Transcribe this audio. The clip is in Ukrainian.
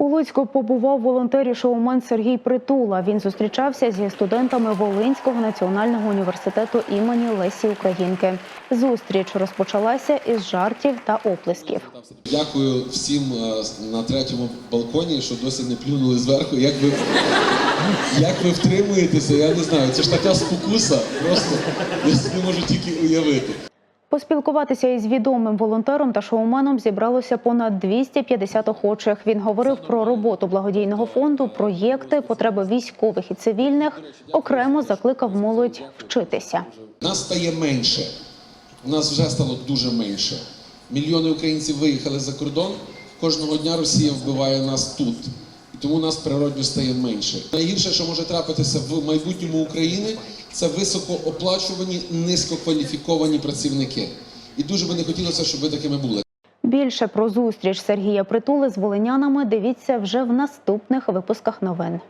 У Луцьку побував волонтер і шоумен Сергій Притула. Він зустрічався зі студентами Волинського національного університету імені Лесі Українки. Зустріч розпочалася із жартів та оплесків. Дякую всім е, на третьому балконі, що досі не плюнули зверху. Як ви, як ви втримуєтеся, я не знаю. Це ж така спокуса, просто я можу тільки уявити. Поспілкуватися із відомим волонтером та шоуменом зібралося понад 250 охочих. Він говорив про роботу благодійного фонду, проєкти, потреби військових і цивільних. Окремо закликав молодь вчитися. Нас стає менше. Нас вже стало дуже менше. Мільйони українців виїхали за кордон. Кожного дня Росія вбиває нас тут. Тому нас природньо стає менше. Найгірше, що може трапитися в майбутньому України, це високооплачувані, низькокваліфіковані працівники. І дуже би не хотілося, щоб ви такими були. Більше про зустріч Сергія Притули з волинянами дивіться вже в наступних випусках новин.